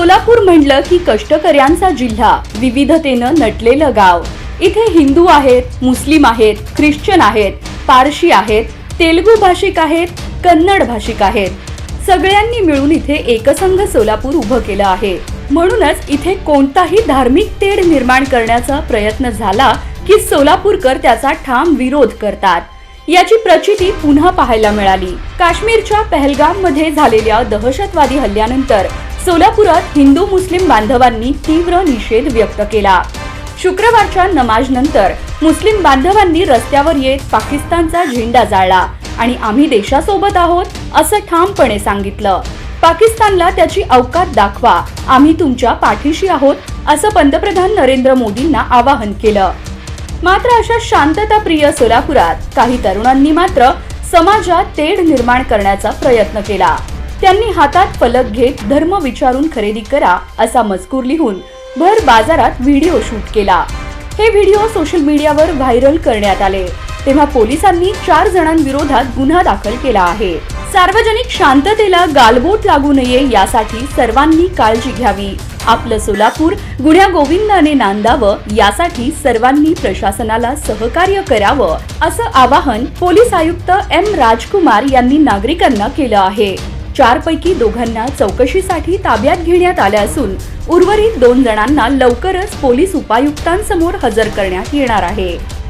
सोलापूर म्हणलं की कष्टकऱ्यांचा जिल्हा. विविधतेनं नटलेलं गाव. इथे हिंदू आहेत मुस्लिम आहेत ख्रिश्चन आहेत पारशी आहेत तेलगू भाषिक आहेत कन्नड भाषिक आहेत. सगळ्यांनी मिळून इथे एकसंघ सोलापूर उभं केलं आहे. म्हणूनच इथे कोणताही धार्मिक तेढ निर्माण करण्याचा प्रयत्न झाला की सोलापूरकर त्याचा ठाम विरोध करतात. याची प्रचिती पुन्हा पाहायला मिळाली. काश्मीरच्या पहलगाममध्ये झालेल्या दहशतवादी हल्ल्यानंतर सोलापुरात हिंदू मुस्लिम बांधवांनी तीव्र निषेध व्यक्त केला. शुक्रवारच्या नमाजनंतर मुस्लिम बांधवांनी रस्त्यावर येत पाकिस्तानचा झेंडा जाळला आणि आम्ही देशासोबत आहोत असं ठामपणे सांगितलं. पाकिस्तानला त्याची अवकात दाखवा आम्ही तुमच्या पाठीशी आहोत असं पंतप्रधान नरेंद्र मोदींना आवाहन केलं. मात्र अशा शांतताप्रिय सोलापुरात काही तरुणांनी मात्र समाजात तेढ निर्माण करण्याचा प्रयत्न केला. त्यांनी हातात फलक घेत धर्म विचारून खरेदी करा असा मजकूर लिहून भर बाजारात व्हिडिओ शूट केला. हे व्हिडिओ सोशल मीडियावर व्हायरल करण्यात आले. तेव्हा पोलिसांनी चार जणांविरोधात गुन्हा दाखल केला आहे. सार्वजनिक शांततेला गालबोट लागू नये यासाठी सर्वांनी काळजी घ्यावी. आपलं सोलापूर गुण्या गोविंदाने नांदावं यासाठी सर्वांनी प्रशासनाला सहकार्य करावं असं आवाहन पोलीस आयुक्त एम राजकुमार यांनी नागरिकांना केलं आहे. चारपैकी दोघांना चौकशीसाठी ताब्यात घेण्यात आल्या असून उर्वरित दोन जणांना लवकरच पोलीस उपायुक्तांसमोर हजर करण्यात येणार आहे.